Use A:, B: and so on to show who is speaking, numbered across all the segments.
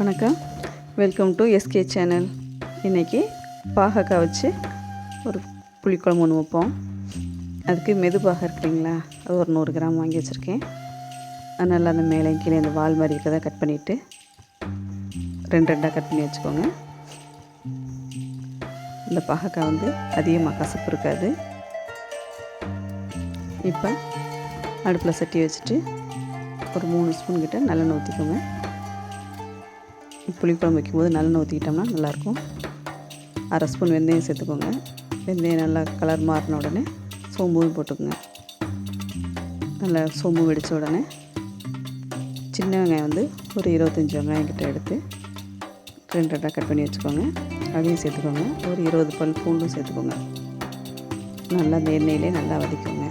A: வணக்கம். Welcome to SK channel இன்றைக்கி பாகக்காய் வச்சு ஒரு புளிக்குழம்பு ஒன்று வைப்போம். அதுக்கு மெது இருக்குதுங்களா இருக்குங்களா அது ஒரு நூறு கிராம் வாங்கி வச்சுருக்கேன். அதனால் அந்த மேலே கீழே இந்த வால் மாதிரி இருக்கிறத கட் பண்ணிவிட்டு ரெண்டு ரெண்டாக கட் பண்ணி வச்சுக்கோங்க. இந்த பாகக்காய் வந்து அதிகமாக கசப்பு இருக்காது. இப்போ அடுப்பில் சட்டி வச்சுட்டு ஒரு மூணு ஸ்பூன் கிட்ட நல்லெண்ணெய் ஊற்றிக்கோங்க புளிக்குழம்பு வைக்கும்போது நல்லெண்ணெய் ஊற்றிக்கிட்டோம்னா நல்லாயிருக்கும். அரை ஸ்பூன் வெந்தயம் சேர்த்துக்கோங்க. வெந்தயம் நல்லா கலர் மாறின உடனே சோம்பும் போட்டுக்கோங்க. நல்லா சோம்பு வெடித்த உடனே சின்ன வெங்காயம் வந்து ஒரு இருபத்தஞ்சி வெங்காயம் கிட்ட எடுத்து ரெண்டு ரெண்டாக கட் பண்ணி வச்சுக்கோங்க. அதையும் சேர்த்துக்கோங்க. ஒரு இருபது பல் பூண்டும் சேர்த்துக்கோங்க. நல்லா அந்த எண்ணெயிலே நல்லா வதக்கோங்க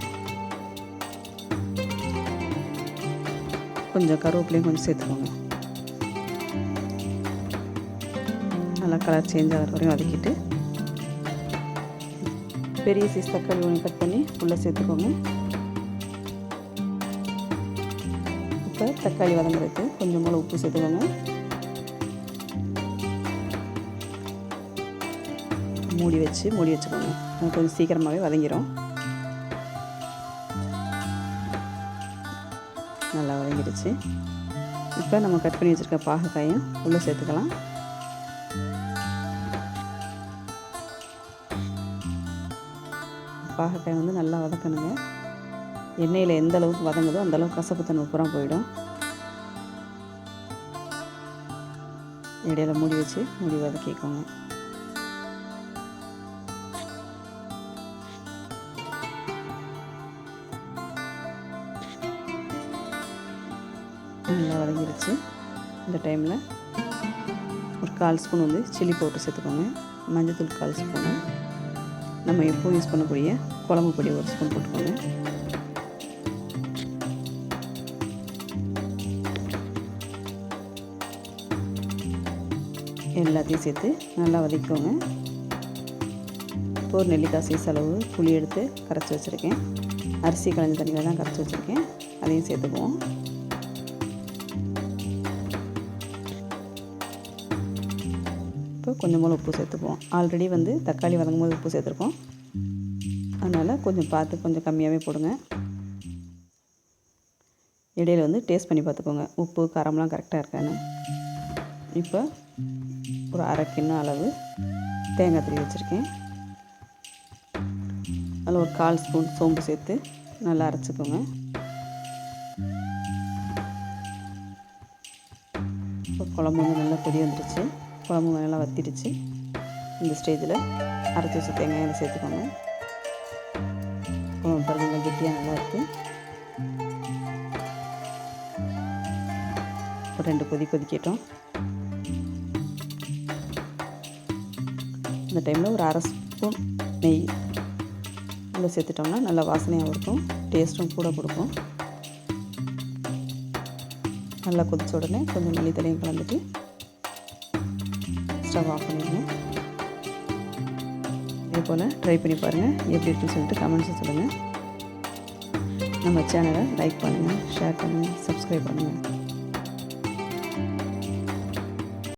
A: கொஞ்சம் கருவேப்பிலையும் கொஞ்சம் சேர்த்துக்கோங்க. நல்லா கலர் சேஞ்ச் ஆகிற வரையும் வதக்கிட்டு பெரிய சைஸ் தக்காளி ஒன்று கட் பண்ணி உள்ளே சேர்த்துக்கோங்க. இப்போ தக்காளி வதங்குறதுக்கு கொஞ்சம் போல் உப்பு சேர்த்துக்கோங்க. மூடி வச்சு மூடி வச்சுக்கோங்க. அது கொஞ்சம் சீக்கிரமாகவே வதங்கிடும் நல்லா வதங்கிடுச்சு. இப்போ நம்ம கட் பண்ணி வச்சுருக்க பாகக்காயும் உள்ளே சேர்த்துக்கலாம். பாகக்காய் வந்து நல்லா வதக்கணுங்க. எண்ணெயில் எந்த அளவுக்கு வதங்குதோ அந்தளவுக்கு கசப்பு பூரா போயிடும். இடையில மூடி வச்சு மூடி வதக்கிக்கோங்க. நல்லா வதங்கிருச்சு. இந்த டைமில் ஒரு கால் ஸ்பூன் வந்து சில்லி பவுடர் சேர்த்துக்கோங்க. மஞ்சத்தூள் கால் ஸ்பூனு. நம்ம எப்போவும் யூஸ் பண்ணக்கூடிய குழம்பு பொடி ஒரு ஸ்பூன் போட்டுக்கோங்க. எல்லாத்தையும் சேர்த்து நல்லா வதக்கிக்கோங்க. இப்போ ஒரு நெல்லிக்காய் சைஸ் அளவு புளி எடுத்து கரைச்சி வச்சுருக்கேன். அரிசி கலந்த தண்ணியில் தான் கரைச்சி வச்சுருக்கேன். அதையும் சேர்த்துக்குவோம். இப்போ கொஞ்சம் உப்பு சேர்த்துக்குவோம் ஆல்ரெடி வந்து தக்காளி வதங்கும் போது உப்பு சேர்த்துருக்கோம். அதனால் கொஞ்சம் பார்த்து கொஞ்சம் கம்மியாகவே போடுங்க. இடையில வந்து டேஸ்ட் பண்ணி பார்த்துக்கோங்க. உப்பு காரம்லாம் கரெக்டாக இருக்கான்னு. இப்போ ஒரு அரை கிண்ணம் அளவு தேங்காய் திருவி வச்சுருக்கேன். அதில் ஒரு கால் ஸ்பூன் சோம்பு சேர்த்து நல்லா அரைச்சிக்கோங்க. இப்போ குழம்பு வந்து நல்லா கொதி வந்துடுச்சு குழம்பு நல்லா வத்திடுச்சு. இந்த ஸ்டேஜில் அரைச்சி வச்ச தேங்காயை சேர்த்துக்கோங்க. குழம்பு பாருங்க நல்லா கெட்டியாக நல்லா இருக்குது ஒரு ரெண்டு கொதி கொதிக்கட்டும். இந்த டைமில் ஒரு அரை ஸ்பூன் நெய் உள்ளே சேர்த்துட்டோம்னா நல்லா வாசனையாகவும் இருக்கும். டேஸ்ட்டும் கூட கொடுக்கும். நல்லா கொதித்த உடனே கொஞ்சம் மல்லித்தலையும் கலந்துட்டு ஸ்டவ் ஆஃப் பண்ணிடுங்க இதே போல் ட்ரை பண்ணி பாருங்கள் எப்படி இருக்குன்னு சொல்லிட்டு கமெண்ட்ஸ் சொல்லுங்கள் நம்ம சேனலை லைக் பண்ணுங்கள் ஷேர் பண்ணுங்கள் சப்ஸ்கிரைப் பண்ணுங்கள்